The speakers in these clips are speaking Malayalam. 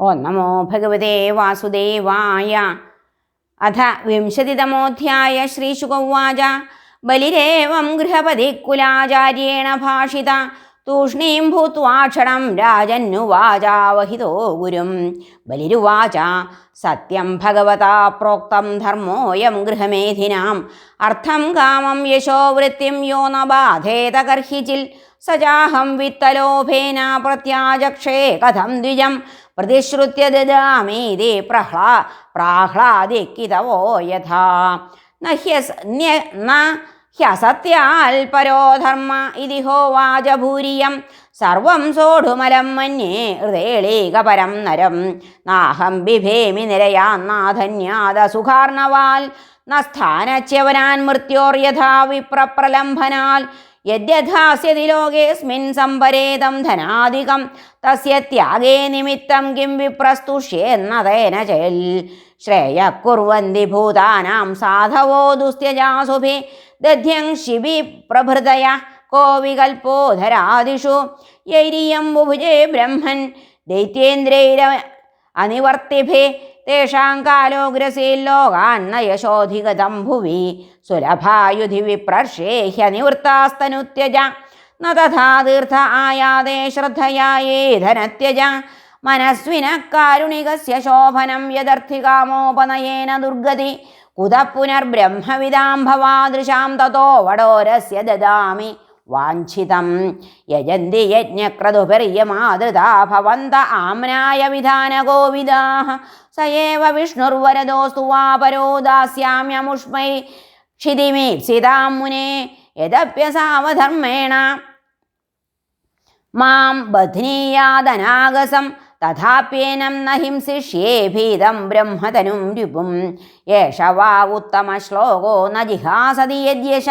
ഓ നമോ ഭഗവതേ വാസുദേവായ. അഥ വിംശതിതമോധ്യായ ശ്രീശുകൗവാച ബലിരേവം ഗൃഹപതി കുലാചാര്യേണ ഭാഷിത. തൂഷ്ണീം ഭൂത്വാക്ഷണം രാജന്നുവാചാവഹിതോ ഗുരും. ബലിരുവാച. സത്യം ഭഗവതാ പ്രോക്തം ധർമ്മോയം ഗൃഹമേധിനാം. അർത്ഥം കാമം യശോ വൃത്തിം യോ ന ബാധേത കർഹിച്ചിൽ സജാഹം വിത്തലോഭേന പ്രത്യാചക്ഷേ കഥം ദ്വിജം. പ്രതിശ്രുത്യ ദദാമീതി പ്രഹ്ലാ പ്രാഹ്ലാദിക്കിതവോ യഥാ. ന ഹ്യസ് ന്യ- ന ഹ്യസത്യാൽ പരോ ധർമ്മ ഇതി ഭൂരിയം സർവം സോഢുമലം മന്യേ ഹൃദയേളീകപരം നരം. നാഹം ബിഭേമി നിരയാന്നാധന്യാദ സുഖാർണവാൽ. നസ്ഥാനച്യവനാൻ മൃത്യോർ യഥാ വിപ്രപ്രലംഭനാൽ. യദ്യഥാസ്യതി ലോകേസ്മിൻ സംപരേതം ധനാധികം. തസ്യ ത്യാഗേ നിമിത്തം കിം വിപ്രസ്തുഷ്യേന്നതേന ചെൽ. ശ്രേയ ഭൂതാനാം സാധവോ ദുസ്ത്യജാസുഭി. ദധ്യং ശിബി പ്രഭൃതയ കോ വികൽപ്പോധരാദിഷു യൈരിയം ബുഭുജേ ബ്രഹ്മൻ. ദൈത്യേന്ദ്രൈര അനിവർത്തിഭേ തേഷാം കാലോഗ്രസീല്ലോകാന്ന യശോധിഗതം ഭുവി സുലഭായുധി വിപ്രർഷേഹ്യനിവൃത്താസ്തനുത്യജ ന തഥാ തീർത്ഥ ആയാതെ ശ്രദ്ധയായേ ധനത്യജ മനസ്വിന കാരുണികസ്യ ശോഭനം യദർത്ഥികാമോപനയേന ദുർഗതി കുത പുനർബ്രഹ്മവിദാം ഭവാദൃശാം തതോ വടോരസ്യ ദദാമി വാഞ്ചിതം. യജന്തി യജ്ഞക്രതുപര്യമാതൃതാ ഭവന്ത ആമ്നായ വിധാനഗോവിദാ. സയേവ വിഷ്ണുർവരദോസ്തു വാപരോ ദാസ്യാമ്യമുഷ്മൈ. ക്ഷിതിമീപ്സിതാം മുനെ യദപ്യസാവധർമ്മേണ. മാം ബധ്നീയാദനാഗസം തഥാപ്യേനം നഹിംസിഷ്യേ ഭീതം ബ്രഹ്മതനും രിപും. യേഷ വാ ഉത്തമശ്ലോകോ ന ജിഹാസതി യദ്യശ.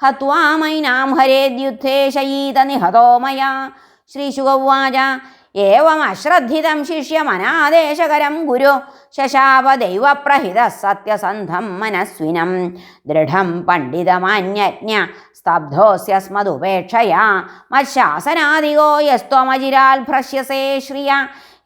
ഹത്വാ മൈനാം ഹരേദ്യുദ്ധേ ശയീത നിഹതോ മയാ ശ്രീശുഗവാച ഏവം അശ്രദ്ധിതം ശിഷ്യമനാദേശകരം ഗുരു ശശാപ ദൈവപ്രഹിത സത്യസന്ധം മനസ്വിനം ദൃഢം പണ്ഡിതമാന്യജ്ഞ സ്തബ്ധോസ്യസ്മതുപേക്ഷയാ മശാസനാദികോ യസ്ത്വമജിരാൽ ഭ്രശ്യസേ ശ്രിയ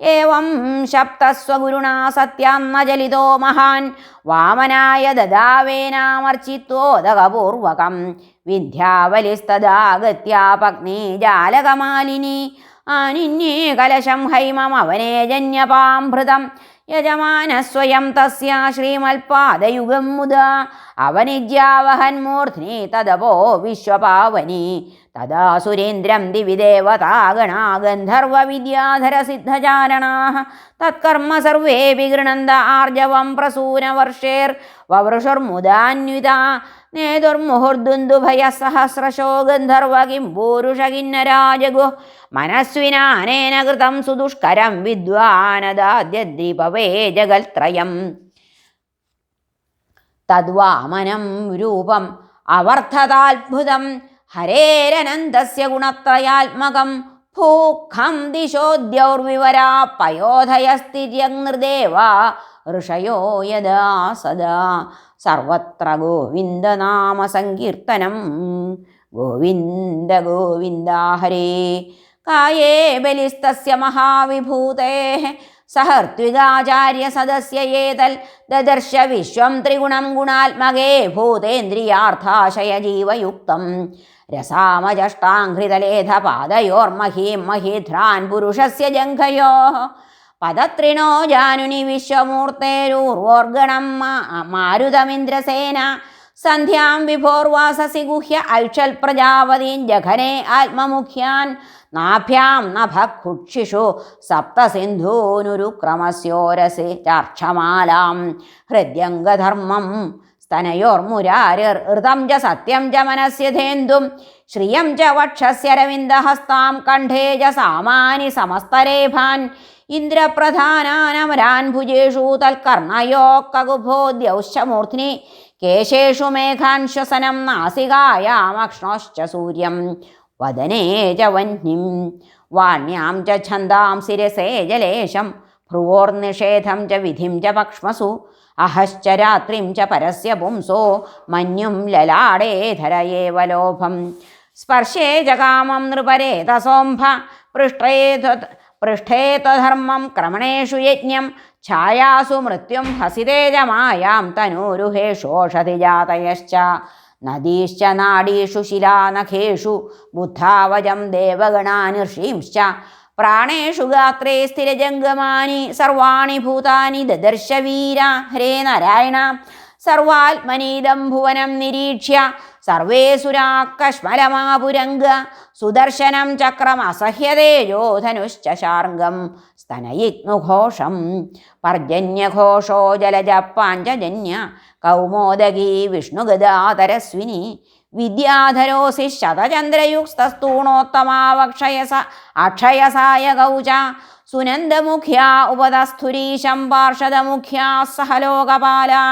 ഏവം ശബ്ദസ്വഗുരുണാ സത്യാന്ന ചലിതോ മഹാൻ. വാമനായ ദദാവേനാമർച്ചിത്വോദകപൂർവകം വിദ്യാവലിസ്തദാഗത്യാപഗ്നീ ജാലകമാലിനി. ആനിന്യേ കലശം ഹൈമമവനേ ജന്യപാംഭൃതം യജമാനസ്വയം തസ്യ ശ്രീമൽപാദയുഗം മുദാ. അവനിജ്യാവഹന്മൂർധ്നി തദപോ വിശ്വപാവനി. തദാ സുരേന്ദ്രം ദിവി ദേവതാഗണാ ഗന്ധർവ വിദ്യാധര സിദ്ധചാരണാ തത്കർമ്മ സർവേ വിഗൃണന്ത ആർജവം പ്രസൂനവർഷേർ. വവൃഷുർമുദാന്വിത നേതുർമുഹുർദുന്ദുഭയസഹസ്രശോ സഹസ്രശോ ഗന്ധർവ കിം പൂരുഷ കിന്നരാജഗു മനസ്വിനാനേന കൃതം സുദുഷ്കരം വിദ്വാനദാദ്യദ്രിപവേ ജഗൽത്രയം. തദ്വാമനം രൂപം അവർദ്ധതാത്ഭുതം ഹരേരനന്തസ്യ ഗുണത്രയാത്മകം ഭൂഖം ദിശോദ്യൗർവിവരാ പയോധയസ്ഥിര്യങ്ങൃദേവ ഋഷയോ യഥാ സദാ സർവത്ര ഗോവിന്ദനാമ സങ്കീർത്തനം ഗോവിന്ദ ഗോവിന്ദ ഹരേ കായേ ബലിസ്തസ്യ മഹാവിഭൂതേ സഹർദ്വികാചാര്യ സദസ്യ ഏതൽ ദദർശ വിശ്വം ത്രിഗുണം ഗുണാത്മകേ ഭൂതേന്ദ്രിയാർത്ഥാശയ ജീവയുക്തം രസാമജഷ്ടാഘ്രിതലേധ പാദയോർമഹീം മഹീധ്രാൻ പുരുഷസ്യ ജംഘയോ. പദത്രിണോ ജാനുനി വിശ്വമൂർത്തേരൂർവോർഗണം മാരുതമിന്ദ്രസേന സന്ധ്യാം വിഭോർവാസസി ഗുഹ്യ ഐക്ഷൽ പ്രജാപതീൻ ജഘനെ ആത്മമുഖ്യാൻ. നാഭ്യാം നഭക്കുക്ഷിഷു സപ്തസിന്ധൂനുരുക്രമസ്യോരസി ചാർക്ഷമാലാം ഹൃദ്യംഗധർമ്മം സ്തനയോർമുരാരിർഹൃതം ച സത്യം ച മനസ്യധേന്ദും ശ്രിയം ച വക്ഷസ്യരവിന്ദഹസ്താം കണ്ഠേ ച സാമാനി സമസ്തരേഭാൻ. ഇന്ദ്രപ്രധാനാനമരാൻ ഭുജേഷു തൽക്കർണയോ കകുഭോദ്യൗശ്ച മൂർധ്നി കേശേഷു മേഘാൻ ശ്വസനം നാസികായാമക്ഷ്ണോശ്ച സൂര്യം. വദനേ ച വന്യം വാണ്യാം ച ഛന്ദാം ശിരസേ ജലേശം. ഭ്രുവോർനിഷേധം ച വിധിം ച പക്ഷ്മസു അഹശ്ച രാത്രിം ച പരസ്യ പുംസോ. മഞ്ഞും ലലാടേ ലോഭം. സ്പർശേ ച കാമം നൃപരേ തസോംഭ പൃഷ്ഠേ ത്വ- പൃഷ്ഠേ ത്വധർമ്മം ക്രമണേഷു യജ്ഞം ഛായാസു മൃത്യും ഹസിതേജമായാം തനൂരുഹേഷോഷധി ജാതയശ്ച നദീശ്ച നാഡീഷു ശിലാനഖേഷു ബുദ്ധാവജം ദേവഗണാനിർഷീംശ്ച. പ്രാണേഷു ഗാത്രേ സ്ഥിരജംഗമാനി സർവാണി ഭൂതാനി ദദർശ വീര ഹരേ നാരായണ. സർവാത്മനീദം ഭുവനം നിരീക്ഷ്യ സർവേ സുരാക്കശ്മലമാപുരംഗ സുദർശനം ചക്രം ശാർഗം സ്തനയിഗ്നുഘോഷം പർജന്യഘോഷോ ജലജ പാഞ്ചജന്യ കൗമോദകീ വിഷ്ണുഗദാതരസ്വിനി വിദ്യാധരോസി ശതചന്ദ്രയുക്തസ്തൂണോത്തമാവക്ഷയസ അക്ഷയസായ കൗച സുനന്ദമുഖ്യാ ഉപതസ്ഥുരീശം പാർഷദമുഖ്യാ സഹലോകപാലാ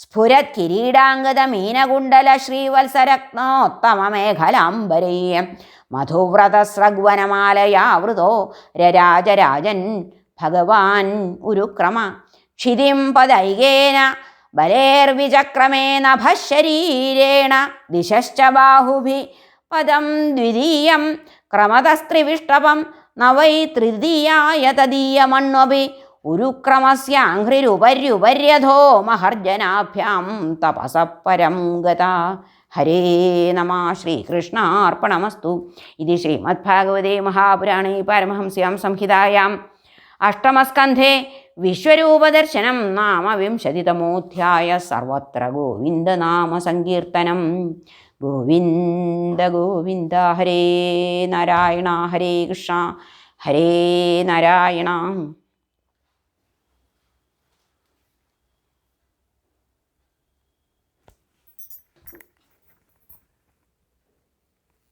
സ്ഫുരത് കിരീടാംഗതമീനകുണ്ടല ശ്രീവത്സരത്നോത്തമമേഖലാംബരേ മധുവ്രതസ്രഗ്വനമാലയാവൃതോ രരാജരാജൻ ഭഗവാൻ ഉരുക്രമ. ക്ഷിതിം പദൈകേന ബലേർവിചക്രമേണ ഭശരീരേണ ദിശശ്ച ബാഹുഭി പദം ദ്വിതീയം. ക്രമതസ്ത്രിവിഷ്ടപം നവൈ തൃതീയായ തദീയമണ്വപി ഉരുക്രമസ്യാഘ്രിരുപര്യുപര്യധോ മഹർജനാഭ്യാം തപസ പരം ഗത. ഹരേ നമ ശ്രീകൃഷ്ണാർപ്പണമസ്തു. ഇത് ശ്രീമദ്ഭാഗവതേ മഹാപുരാണേ പരമഹംസ്യാം സംഹിതായാം. അഷ്ടമസ്കന്ധേ വിശ്വരൂപദർശനം നാമ വിംശതിതമോധ്യായ സർവത്ര ഗോവിന്ദനാമ സങ്കീർത്തനം. ഗോവിന്ദ ഗോവിന്ദ ഹരേ നാരായണ ഹരേ കൃഷ്ണ. ഹരേ നാരായണ.